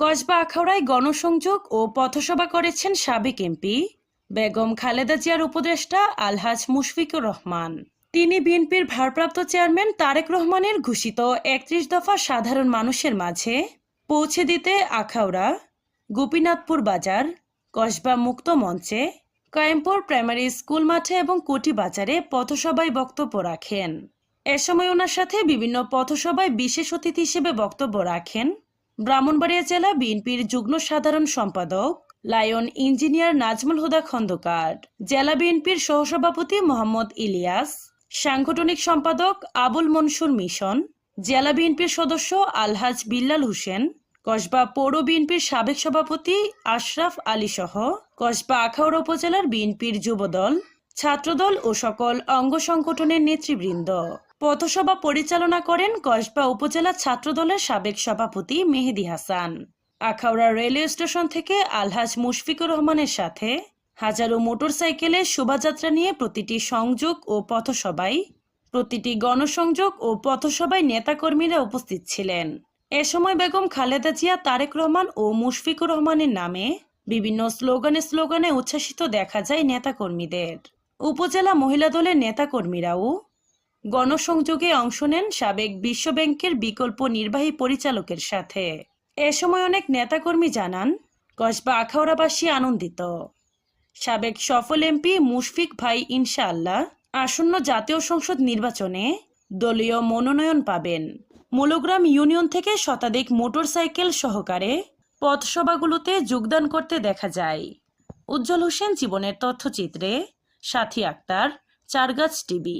কসবা আখাউড়ায় গণসংযোগ ও পথসভা করেছেন সাবেক এমপি বেগম খালেদা জিয়ার উপদেষ্টা আলহাজ মুশফিকুর রহমান। তিনি বিএনপির ভারপ্রাপ্ত চেয়ারম্যান তারেক রহমানের ঘোষিত একত্রিশ দফা সাধারণ মানুষের মাঝে পৌঁছে দিতে আখাউড়া, গোপীনাথপুর বাজার, কসবা মুক্ত মঞ্চে, কায়েমপুর প্রাইমারি স্কুল মাঠে এবং কোটি বাজারে পথসভায় বক্তব্য রাখেন। এ সময় ওনার সাথে বিভিন্ন পথসভায় বিশেষ অতিথি হিসেবে বক্তব্য রাখেন ব্রাহ্মণবাড়িয়া জেলা বিএনপির যুগ্ম সাধারণ সম্পাদক লায়ন ইঞ্জিনিয়ার নাজমুল হুদা খন্দকার, জেলা বিএনপির সহসভাপতি মোহাম্মদ ইলিয়াস, সাংগঠনিক সম্পাদক আবুল মনসুর মিশন, জেলা বিএনপির সদস্য আলহাজ বিল্লাল হোসেন, কসবা পৌর বিএনপির সাবেক সভাপতি আশরাফ আলী সহ কসবা আখাউড়া উপজেলার বিএনপির যুবদল, ছাত্রদল ও সকল অঙ্গ সংগঠনের নেতৃবৃন্দ। পথসভা পরিচালনা করেন কসবা উপজেলা ছাত্রদলের সাবেক সভাপতি মেহেদি হাসান। আখাউড়া রেলওয়ে স্টেশন থেকে আলহাজ মুশফিকুর রহমানের সাথে হাজারো মোটরসাইকেলের শোভাযাত্রা নিয়ে প্রতিটি সংযোগ ও পথসভায়, প্রতিটি গণসংযোগ ও পথসভায় নেতাকর্মীরা উপস্থিত ছিলেন। এ সময় বেগম খালেদা জিয়া, তারেক রহমান ও মুশফিকুর রহমানের নামে বিভিন্ন স্লোগানে স্লোগানে উচ্ছ্বাসিত দেখা যায় নেতাকর্মীদের। উপজেলা মহিলা দলের নেতাকর্মীরাও গণসংযোগে অংশ নেন সাবেক বিশ্ব ব্যাংকের বিকল্প নির্বাহী পরিচালকের সাথে। এ সময় অনেক নেতাকর্মী জানান, কসবা আখাউড়াবাসী আনন্দিত। সাবেক সফল এমপি মুশফিক ভাই ইনশাআল্লাহ আসন্ন জাতীয় সংসদ নির্বাচনে দলীয় মনোনয়ন পাবেন। মূলগ্রাম ইউনিয়ন থেকে শতাধিক মোটরসাইকেল সহকারে পথসভাগুলোতে যোগদান করতে দেখা যায়। উজ্জ্বল হোসেন জীবনের তথ্যচিত্রে, সাথী আক্তার, চারগাছ টিভি।